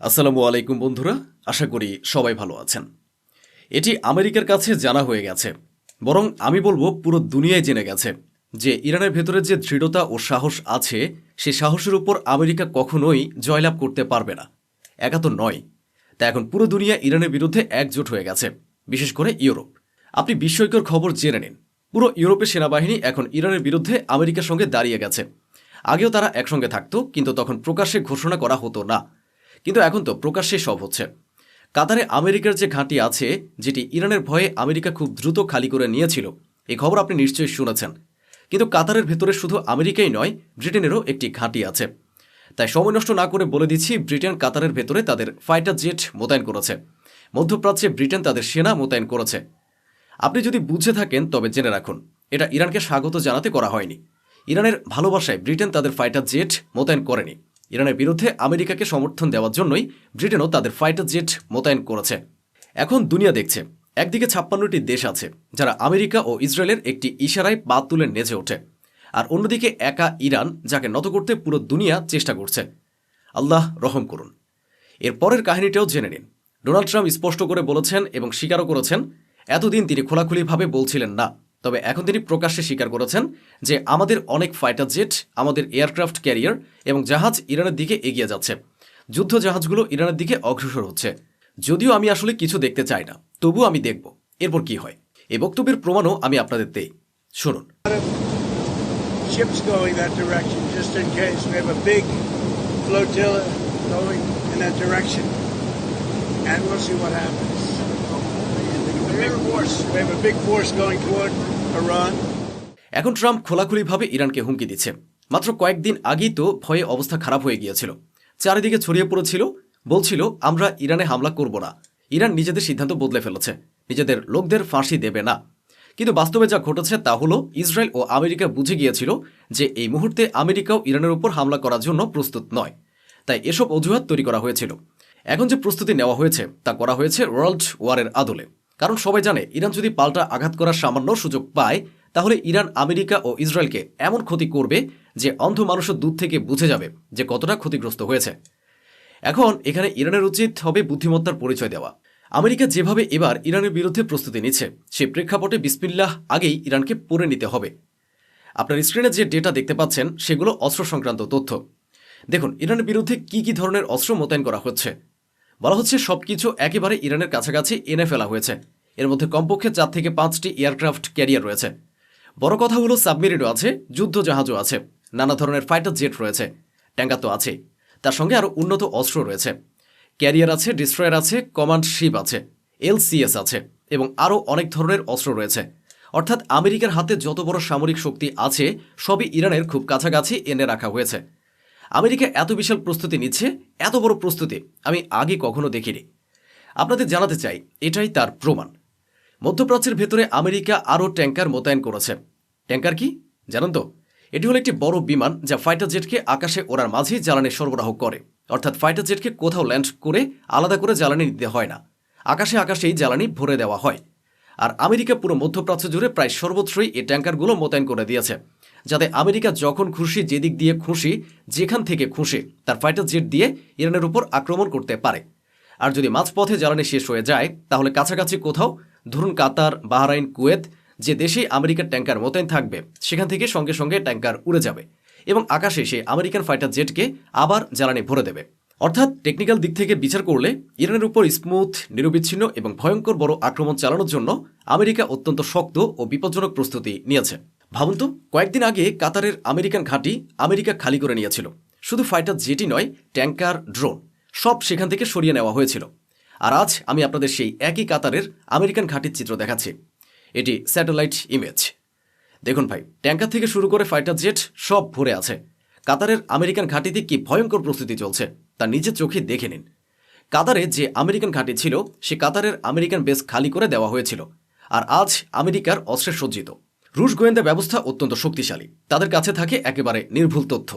আসসালামু আলাইকুম বন্ধুরা, আশা করি সবাই ভালো আছেন। এটি আমেরিকার কাছে জানা হয়ে গেছে, বরং আমি বলব পুরো দুনিয়ায় জেনে গেছে যে ইরানের ভেতরে যে দৃঢ়তা ও সাহস আছে, সে সাহসের উপর আমেরিকা কখনোই জয়লাভ করতে পারবে না। একা তো নয়, তা এখন পুরো দুনিয়া ইরানের বিরুদ্ধে একজোট হয়ে গেছে, বিশেষ করে ইউরোপ। আপনি বিস্ময়কর খবর জেনে নিন, পুরো ইউরোপের সেনাবাহিনী এখন ইরানের বিরুদ্ধে আমেরিকার সঙ্গে দাঁড়িয়ে গেছে। আগেও তারা একসঙ্গে থাকত, কিন্তু তখন প্রকাশ্যে ঘোষণা করা হতো না। কিন্তু এখন তো প্রকাশ্যে সব হচ্ছে। কাতারে আমেরিকার যে ঘাঁটি আছে, যেটি ইরানের ভয়ে আমেরিকা খুব দ্রুত খালি করে নিয়েছিল এই খবর আপনি নিশ্চয়ই শুনেছেন। কিন্তু কাতারের ভেতরে শুধু আমেরিকাই নয়, ব্রিটেনেরও একটি ঘাঁটি আছে। তাই সময় নষ্ট না করে বলে দিচ্ছি, ব্রিটেন কাতারের ভেতরে তাদের ফাইটার জেট মোতায়েন করেছে। মধ্যপ্রাচ্যে ব্রিটেন তাদের সেনা মোতায়েন করেছে। আপনি যদি বুঝে থাকেন, তবে জেনে রাখুন, এটা ইরানকে স্বাগত জানাতে করা হয়নি। ইরানের ভালোবাসায় ব্রিটেন তাদের ফাইটার জেট মোতায়েন করেনি। ইরানের বিরুদ্ধে আমেরিকাকে সমর্থন দেওয়ার জন্যই ব্রিটেনও তাদের ফাইটার জেট মোতায়েন করেছে। এখন দুনিয়া দেখছে। একদিকে ছাপ্পান্নটি দেশ আছে, যারা আমেরিকা ও ইসরায়েলের একটি ইশারায় পা তুলে নেচে ওঠে, আর অন্যদিকে একা ইরান, যাকে নত করতে পুরো দুনিয়া চেষ্টা করছে। আল্লাহ রহম করুন। এর পরের কাহিনীটাও জেনে নিন। ডোনাল্ড ট্রাম্প স্পষ্ট করে বলেছেন এবং স্বীকারও করেছেন, এতদিন তিনি খোলাখুলিভাবে বলছিলেন না। তবে এখন তিনি প্রকাশ্যে স্বীকার করেছেন যে আমাদের অনেক ফাইটার জেট, আমাদের এয়ারক্রাফট ক্যারিয়ার এবং জাহাজ ইরানের দিকে এগিয়ে যাচ্ছে। যুদ্ধ জাহাজগুলো ইরানের দিকে অগ্রসর হচ্ছে। যদিও আমি আসলে কিছু দেখতে চাই না, তবুও আমি দেখব। এরপর কি হয়? এই বক্তব্যের প্রমাণও আমি আপনাদের দেই। শুনুন। And we'll see what happens. A big force. We have a big force going toward Iran. এখন ট্রাম্প খোলাখুলিভাবে ইরানকে হুমকি দিচ্ছে। মাত্র কয়েকদিন আগেই তো ভয়ে অবস্থা খারাপ হয়ে গিয়েছিল। চারিদিকে ছড়িয়ে পড়েছিল, বলছিল, আমরা ইরানে হামলা করব না। ইরান নিজেদের সিদ্ধান্ত বদলে ফেলেছে। নিজেদের লোকদের ফাঁসি দেবে না। কিন্তু বাস্তবে যা ঘটেছে তা হলো, ইসরায়েল ও আমেরিকা বুঝে গিয়েছিল যে এই মুহূর্তে আমেরিকাও ইরানের উপর হামলা করার জন্য প্রস্তুত নয়। তাই এসব অজুহাত তৈরি করা হয়েছিল। এখন যে প্রস্তুতি নেওয়া হয়েছে, তা করা হয়েছে ওয়ার্ল্ড ওয়ারের আদলে। কারণ সবাই জানে ইরান যদি পাল্টা আঘাত করার সামান্য সুযোগ পায়, তাহলে ইরান, আমেরিকা ও ইসরায়েলকে এমন ক্ষতি করবে যে অন্ধ মানুষের দূর থেকে বুঝে যাবে যে কতটা ক্ষতিগ্রস্ত হয়েছে। এখন এখানে ইরানের উচিত হবে বুদ্ধিমত্তার পরিচয় দেওয়া। আমেরিকা যেভাবে এবার ইরানের বিরুদ্ধে প্রস্তুতি নিচ্ছে, সে প্রেক্ষাপটে বিসমিল্লাহ আগেই ইরানকে পড়ে নিতে হবে। আপনার স্ক্রিনে যে ডেটা দেখতে পাচ্ছেন, সেগুলো অস্ত্র সংক্রান্ত তথ্য। দেখুন, ইরানের বিরুদ্ধে কি কি ধরনের অস্ত্র মোতায়েন করা হচ্ছে। বলা হচ্ছে সবকিছু একেবারে ইরানের কাছাকাছি এনে ফেলা হয়েছে। এর মধ্যে কমপক্ষে চার থেকে পাঁচটি এয়ারক্রাফট ক্যারিয়ার রয়েছে। বড় কথা হলো, সাবমেরিনও আছে যুদ্ধ জাহাজও আছে, নানা ধরনের ফাইটার জেট রয়েছে, ট্যাঙ্কার তো আছেই। তার সঙ্গে আরও উন্নত অস্ত্র রয়েছে। ক্যারিয়ার আছে, ডিস্ট্রয়ার আছে, কমান্ড শিপ আছে, এলসিএস আছে, এবং আরও অনেক ধরনের অস্ত্র রয়েছে। অর্থাৎ আমেরিকার হাতে যত বড় সামরিক শক্তি আছে, সবই ইরানের খুব কাছাকাছি এনে রাখা হয়েছে। আমেরিকা এত বিশাল প্রস্তুতি নিচ্ছে, এত বড় প্রস্তুতি আমি আগে কখনো দেখিনি। আপনাদের জানাতে চাই, এটাই তার প্রমাণ। মধ্যপ্রাচ্যের ভেতরে আমেরিকা আরও ট্যাঙ্কার মোতায়েন করেছে। ট্যাঙ্কার কি? জানেন তো? এটি হলো একটি বড় বিমান যা ফাইটার জেটকে আকাশে ওড়ার মাঝেই জ্বালানি সরবরাহ করে। অর্থাৎ ফাইটার জেটকে কোথাও ল্যান্ড করে আলাদা করে জ্বালানি দিতে হয় না। আকাশে আকাশেই জ্বালানি ভরে দেওয়া হয়। আর আমেরিকা পুরো মধ্যপ্রাচ্য জুড়ে প্রায় সর্বত্রই এই ট্যাঙ্কারগুলো মোতায়েন করে দিয়েছে, যাতে আমেরিকা যখন খুশি যেদিক দিয়ে খুশি, যেখান থেকে খুশি, তার ফাইটার জেট দিয়ে ইরানের উপর আক্রমণ করতে পারে। আর যদি মাঝপথে জ্বালানি শেষ হয়ে যায়, তাহলে কাছাকাছি কোথাও, ধরুন কাতার, বাহরাইন, কুয়েত, যে দেশেই আমেরিকার ট্যাঙ্কার মোতায়েন থাকবে, সেখান থেকে সঙ্গে সঙ্গে ট্যাঙ্কার উড়ে যাবে এবং আকাশে সে আমেরিকান ফাইটার জেটকে আবার জ্বালানি ভরে দেবে। অর্থাৎ টেকনিক্যাল দিক থেকে বিচার করলে ইরানের উপর স্মুথ নিরবিচ্ছিন্ন এবং ভয়ঙ্কর বড় আক্রমণ চালানোর জন্য আমেরিকা অত্যন্ত শক্ত ও বিপজ্জনক প্রস্তুতি নিয়েছে। ভাবুন তো, কয়েকদিন আগে কাতারের আমেরিকান ঘাঁটি আমেরিকা খালি করে নিয়েছিল। শুধু ফাইটার জেটই নয় ট্যাঙ্কার ড্রোন সব সেখান থেকে সরিয়ে নেওয়া হয়েছিল। আর আজ আমি আপনাদের সেই একই কাতারের আমেরিকান ঘাঁটির চিত্র দেখাচ্ছি। এটি স্যাটেলাইট ইমেজ দেখুন ভাই ট্যাঙ্কার থেকে শুরু করে ফাইটার জেট সব ভরে আছে। কাতারের আমেরিকান ঘাঁটিতে কি ভয়ঙ্কর প্রস্তুতি চলছে, তা নিজের চোখে দেখে নিন। কাতারে যে আমেরিকান ঘাঁটি ছিল, সে কাতারের আমেরিকান বেস খালি করে দেওয়া হয়েছিল, আর আজ আমেরিকার অস্ত্রে সজ্জিত। রুশ গোয়েন্দা ব্যবস্থা অত্যন্ত শক্তিশালী, তাদের কাছে থাকে একেবারে নির্ভুল তথ্য।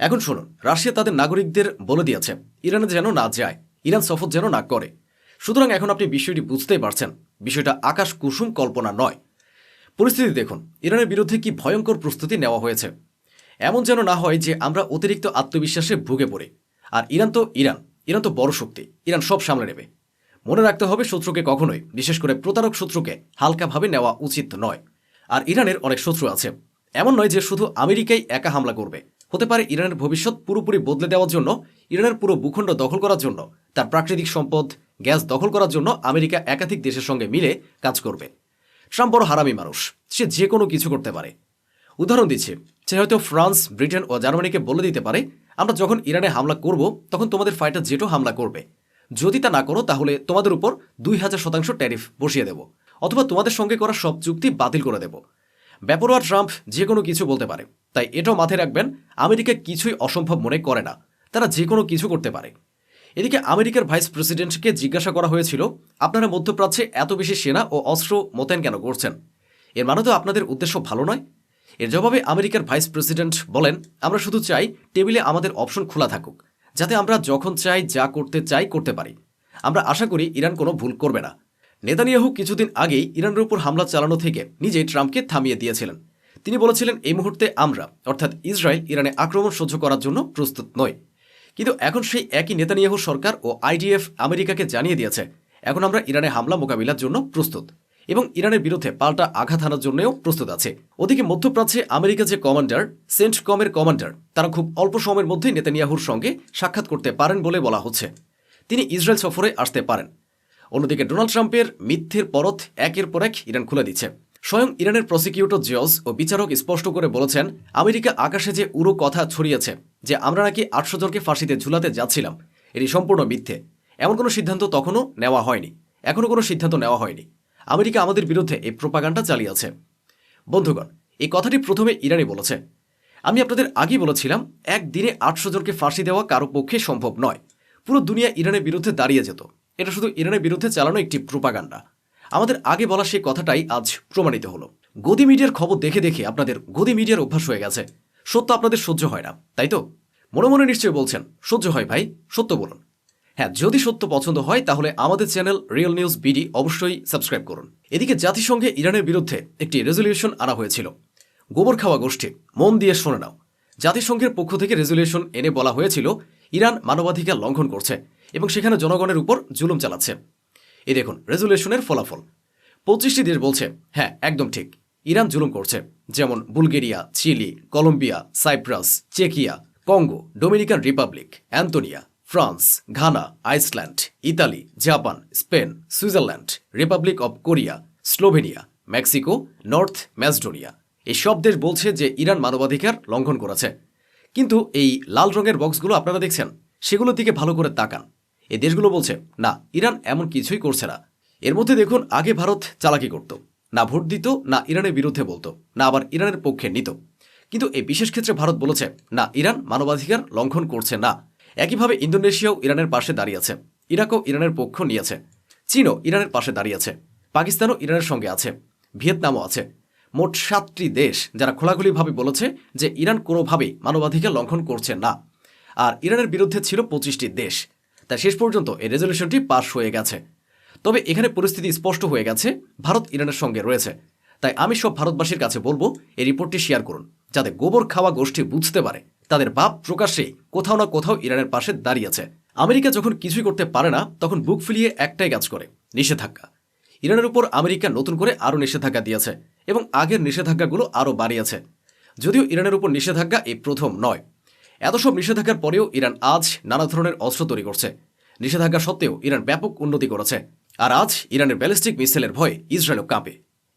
এখন শুনুন, রাশিয়া তাদের নাগরিকদের বলে দিয়েছে, ইরানে যেন না যায়, ইরান সফর যেন না করে। সুতরাং এখন আপনি বিষয়টি বুঝতেই পারছেন, বিষয়টা আকাশ কুসুম কল্পনা নয়। পরিস্থিতি দেখুন, ইরানের বিরুদ্ধে কি ভয়ঙ্কর প্রস্তুতি নেওয়া হয়েছে এমন যেন না হয় যে আমরা অতিরিক্ত আত্মবিশ্বাসে ভুগে পড়ি। আর ইরান তো ইরান ইরান তো বড় শক্তি, ইরান সব সামলে নেবে। মনে রাখতে হবে শত্রুকে কখনোই, বিশেষ করে প্রতারক শত্রুকে, হালকাভাবে নেওয়া উচিত নয়। আর ইরানের অনেক শত্রু আছে। এমন নয় যে শুধু আমেরিকাই একা হামলা করবে। হতে পারে ইরানের ভবিষ্যৎ পুরোপুরি বদলে দেওয়ার জন্য, ইরানের পুরো ভূখণ্ড দখল করার জন্য, তার প্রাকৃতিক সম্পদ, গ্যাস দখল করার জন্য আমেরিকা একাধিক দেশের সঙ্গে মিলে কাজ করবে। ট্রাম্প বড় হারামি মানুষ, সে যে কোনো কিছু করতে পারে। উদাহরণ দিচ্ছে সে হয়তো ফ্রান্স, ব্রিটেন ও জার্মানিকে বলে দিতে পারে, আমরা যখন ইরানে হামলা করব, তখন তোমাদের ফাইটার জেটও হামলা করবে। যদি তা না করো, তাহলে তোমাদের উপর দুই হাজার শতাংশ ট্যারিফ বসিয়ে দেব, অথবা তোমাদের সঙ্গে করা সব চুক্তি বাতিল করে দেব। ব্যাপারোয়া ট্রাম্প যে কোনো কিছু বলতে পারে, তাই এটাও মাথায় রাখবেন, আমেরিকা কিছুই অসম্ভব মনে করে না, তারা যে কোনো কিছু করতে পারে। এদিকে আমেরিকার ভাইস প্রেসিডেন্টকে জিজ্ঞাসা করা হয়েছিল, আপনারা মধ্যপ্রাচ্যে এত বেশি সেনা ও অস্ত্র মোতায়েন কেন করছেন? এর মানে তো আপনাদের উদ্দেশ্য ভালো নয় এর জবাবে আমেরিকার ভাইস প্রেসিডেন্ট বলেন, আমরা শুধু চাই টেবিলে আমাদের অপশন খোলা থাকুক, যাতে আমরা যখন চাই যা করতে চাই করতে পারি। আমরা আশা করি ইরান কোনো ভুল করবে না। নেতানিয়াহু কিছুদিন আগেই ইরানের উপর হামলা চালানো থেকে নিজেই ট্রাম্পকে থামিয়ে দিয়েছিলেন। তিনি বলেছিলেন, এই মুহূর্তে আমরা, অর্থাৎ ইসরায়েল, ইরানে আক্রমণ সহ্য করার জন্য প্রস্তুত নয় কিন্তু এখন সেই একই নেতানিয়াহু সরকার ও আইডিএফ আমেরিকাকে জানিয়ে দিয়েছে, এখন আমরা ইরানে হামলা মোকাবিলার জন্য প্রস্তুত। এবং ইরানের বিরুদ্ধে পাল্টা আঘাত হানার জন্যও প্রস্তুত আছে। ওদিকে মধ্যপ্রাচ্যে আমেরিকা যে কমান্ডার, সেন্ট কমের কমান্ডার, তারা খুব অল্প সময়ের মধ্যেই নেতানিয়াহুর সঙ্গে সাক্ষাৎ করতে পারেন বলে বলা হচ্ছে। তিনি ইসরায়েল সফরে আসতে পারেন। অন্যদিকে ডোনাল্ড ট্রাম্পের মিথ্যের পরত একের পর এক ইরান খুলে দিচ্ছে। স্বয়ং ইরানের প্রসিকিউটর জজ ও বিচারক স্পষ্ট করে বলেছেন, আমেরিকা আকাশে যে উড়ো কথা ছড়িয়েছে, যে আমরা নাকি আটশো জনকে ফাঁসিতে ঝুলাতে যাচ্ছিলাম, এটি সম্পূর্ণ মিথ্যে। এমন কোনো সিদ্ধান্ত তখনও নেওয়া হয়নি। এখনও কোনো সিদ্ধান্ত নেওয়া হয়নি। আমেরিকা আমাদের বিরুদ্ধে এই প্রোপাগান্ডা চালিয়েছে বন্ধুগণ, এই কথাটি প্রথমে ইরানি বলেছে। আমি আপনাদের আগেই বলেছিলাম, একদিনে আটশো জনকে ফাঁসি দেওয়া কারও পক্ষে সম্ভব নয়। পুরো দুনিয়া ইরানের বিরুদ্ধে দাঁড়িয়ে যেত। এটা শুধু ইরানের বিরুদ্ধে চালানো একটি প্রোপাগান্ডা। আমাদের আগে বলা সেই কথাটাই আজ প্রমাণিত হলো। গদি মিডিয়ার খবর দেখে দেখে আপনাদের গদি মিডিয়ার অভ্যাস হয়ে গেছে। সত্য আপনাদের সহ্য হয় না, তাই তো? মনে মনে নিশ্চয়ই বলছেন, সহ্য হয় ভাই, সত্য বলুন। হ্যাঁ যদি সত্য পছন্দ হয়, তাহলে আমাদের চ্যানেল রিয়েল নিউজ বিডি অবশ্যই সাবস্ক্রাইব করুন। এদিকে জাতিসংঘে ইরানের বিরুদ্ধে একটি রেজলিউশন আনা হয়েছিল। গোবর খাওয়া গোষ্ঠী, মন দিয়ে শোনে নাও। জাতিসংঘের পক্ষ থেকে রেজলিউশন এনে বলা হয়েছিল, ইরান মানবাধিকার লঙ্ঘন করছে এবং সেখানে জনগণের উপর জুলুম চালাচ্ছে। এই দেখুন, রেজলিউশনের ফলাফল। পঁচিশটি দেশ বলছে হ্যাঁ একদম ঠিক। ইরান জুলুম করছে। যেমন বুলগেরিয়া, চিলি, কলম্বিয়া, সাইপ্রাস, চেকিয়া, Congo, Dominican Republic, অ্যান্তোনিয়া। France, Ghana, Iceland, Italy, Japan, Spain, Switzerland, Republic of Korea, Slovenia, Mexico, North Macedonia. এই সব দেশ বলছে যে ইরান মানবাধিকার লঙ্ঘন করেছে। কিন্তু এই লাল রঙের বক্সগুলো আপনারা দেখছেন, সেগুলোর দিকে ভালো করে তাকান। এই দেশগুলো বলছে, না, ইরান এমন কিছুই করছে না। এর মধ্যে দেখুন, আগে ভারত চালাকি করত। না ভোট দিত, না ইরানের বিরুদ্ধে বলতো, না আবার ইরানের পক্ষে নিত। কিন্তু এই বিশেষ ক্ষেত্রে ভারত বলেছে, না, ইরান মানবাধিকার লঙ্ঘন করছে না। একইভাবে ইন্দোনেশিয়াও ইরানের পাশে দাঁড়িয়েছে। ইরাকও ইরানের পক্ষ নিয়েছে। চীনও ইরানের পাশে দাঁড়িয়েছে। পাকিস্তানও ইরানের সঙ্গে আছে। ভিয়েতনামও আছে। মোট সাতটি দেশ যারা খোলাখুলিভাবে বলেছে যে ইরান কোনোভাবেই মানবাধিকার লঙ্ঘন করছে না। আর ইরানের বিরুদ্ধে ছিল পঁচিশটি দেশ। তাই শেষ পর্যন্ত এই রেজলিউশনটি পাশ হয়ে গেছে। তবে এখানে পরিস্থিতি স্পষ্ট হয়ে গেছে। ভারত ইরানের সঙ্গে রয়েছে। তাই আমি সব ভারতবাসীর কাছে বলব, এই রিপোর্টটি শেয়ার করুন, যাতে গোবর খাওয়া গোষ্ঠী বুঝতে পারে। তাদের বাপ প্রকাশ্যেই কোথাও না কোথাও ইরানের পাশে দাঁড়িয়েছে। আমেরিকা যখন কিছুই করতে পারে না, তখন বুক ফুলিয়ে একটাই কাজ করে, নিষেধাজ্ঞা। ইরানের উপর আমেরিকা নতুন করে আরও নিষেধাজ্ঞা দিয়েছে এবং আগের নিষেধাজ্ঞাগুলো আরও বাড়িয়েছে। যদিও ইরানের উপর নিষেধাজ্ঞা এই প্রথম নয়। এত সব নিষেধাজ্ঞার পরেও ইরান আজ নানা ধরনের অস্ত্র তৈরি করছে। নিষেধাজ্ঞা সত্ত্বেও ইরান ব্যাপক উন্নতি করেছে, আর আজ ইরানের ব্যালিস্টিক মিসাইলের ভয়ে ইসরায়েলও কাঁপে।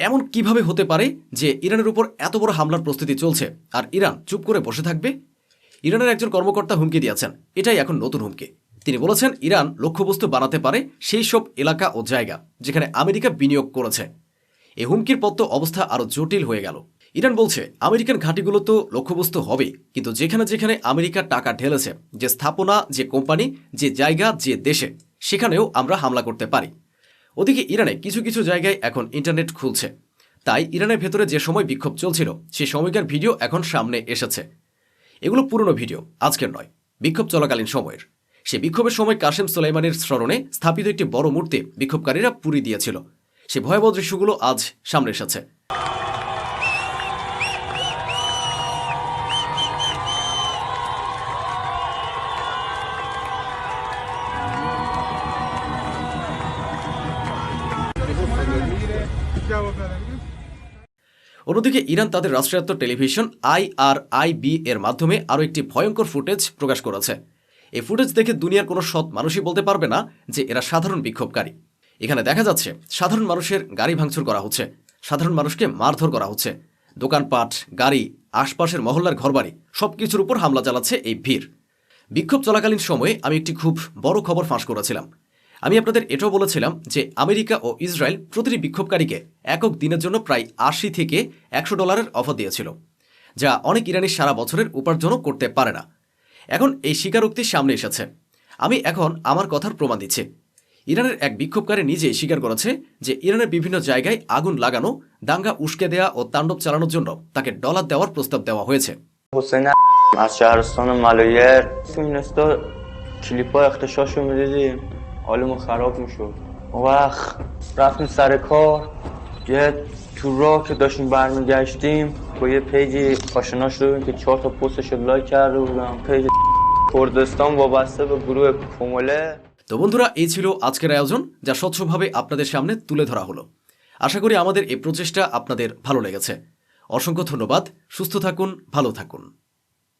এমন কীভাবে হতে পারে যে ইরানের উপর এত বড় হামলার প্রস্তুতি চলছে, আর ইরান চুপ করে বসে থাকবে? ইরানের একজন কর্মকর্তা হুমকি দিয়েছেন। এটাই এখন নতুন হুমকি। তিনি বলেছেন, ইরান লক্ষ্যবস্তু বানাতে পারে সেই সব এলাকা ও জায়গা যেখানে আমেরিকা বিনিয়োগ করেছে। এই হুমকির পর তো অবস্থা আরও জটিল হয়ে গেল। ইরান বলছে, আমেরিকান ঘাঁটিগুলো তো লক্ষ্যবস্তু হবে কিন্তু যেখানে যেখানে আমেরিকা টাকা ঢেলেছে, যে স্থাপনা, যে কোম্পানি, যে জায়গা, যে দেশে, সেখানেও আমরা হামলা করতে পারি। ওদিকে ইরানে কিছু কিছু জায়গায় এখন ইন্টারনেট খুলছে। তাই ইরানের ভেতরে যে সময় বিক্ষোভ চলছিল সেই সময়কার ভিডিও এখন সামনে এসেছে। এগুলো পুরনো ভিডিও, আজকের নয়। বিক্ষোভ চলাকালীন সময়ের। সে বিক্ষোভের সময় কাশেম সোলাইমানের স্মরণে স্থাপিত একটি বড় মূর্তি বিক্ষোভকারীরা পুরি দিয়েছিল। সে ভয়াবহ দৃশ্যগুলো আজ সামনে এসেছে। অন্যদিকে ইরান তাদের রাষ্ট্রায়ত্ত টেলিভিশন আইআরআইবি এর মাধ্যমে আরও একটি ভয়ঙ্কর ফুটেজ প্রকাশ করেছে। এই ফুটেজ দেখে দুনিয়ার কোনো সৎ মানুষই বলতে পারবে না যে এরা সাধারণ বিক্ষোভকারী। এখানে দেখা যাচ্ছে, সাধারণ মানুষের গাড়ি ভাঙচুর করা হচ্ছে, সাধারণ মানুষকে মারধর করা হচ্ছে, দোকানপাট, গাড়ি, আশপাশের মহল্লার ঘরবাড়ি, সবকিছুর উপর হামলা চালাচ্ছে এই ভিড়। বিক্ষোভ চলাকালীন সময়ে আমি একটি খুব বড় খবর ফাঁস করেছিলাম। আমি আপনাদের এটাও বলেছিলাম যে আমেরিকা ও ইসরায়েল প্রতিটি বিক্ষোভকারীকে একক দিনের জন্য প্রায় আশি থেকে একশো ডলারের অফার দিয়েছিল যা অনেক ইরানি সারা বছরের উপার্জনও করতে পারে না এখন এই স্বীকারোক্তি সামনে এসেছে আমি এখন আমার কথার প্রমাণ দিচ্ছি ইরানের এক বিক্ষোভকারী নিজেই স্বীকার করেছে যে ইরানের বিভিন্ন জায়গায় আগুন লাগানো দাঙ্গা উস্কে দেওয়া ও তাণ্ডব চালানোর জন্য তাকে ডলার দেওয়ার প্রস্তাব দেওয়া হয়েছে حسین از شهرستان ملایر تو این استا کلیپ ها اختشاش رو میدیدیم حالمون خراب میشد اون وقت رفتیم سر کار یه تو راه که داشتیم برمیگشتیم با یه پیجی آشنا شدیم که چهار تا پستش رو لایک کرده بودم پیج کردستان وابسته به گروه کومله তো বন্ধুরা এই ছিল আজকের আয়োজন যা স্বচ্ছভাবে আপনাদের সামনে তুলে ধরা হলো আশা করি আমাদের এই প্রচেষ্টা আপনাদের ভালো লেগেছে অসংখ্য ধন্যবাদ সুস্থ থাকুন ভালো থাকুন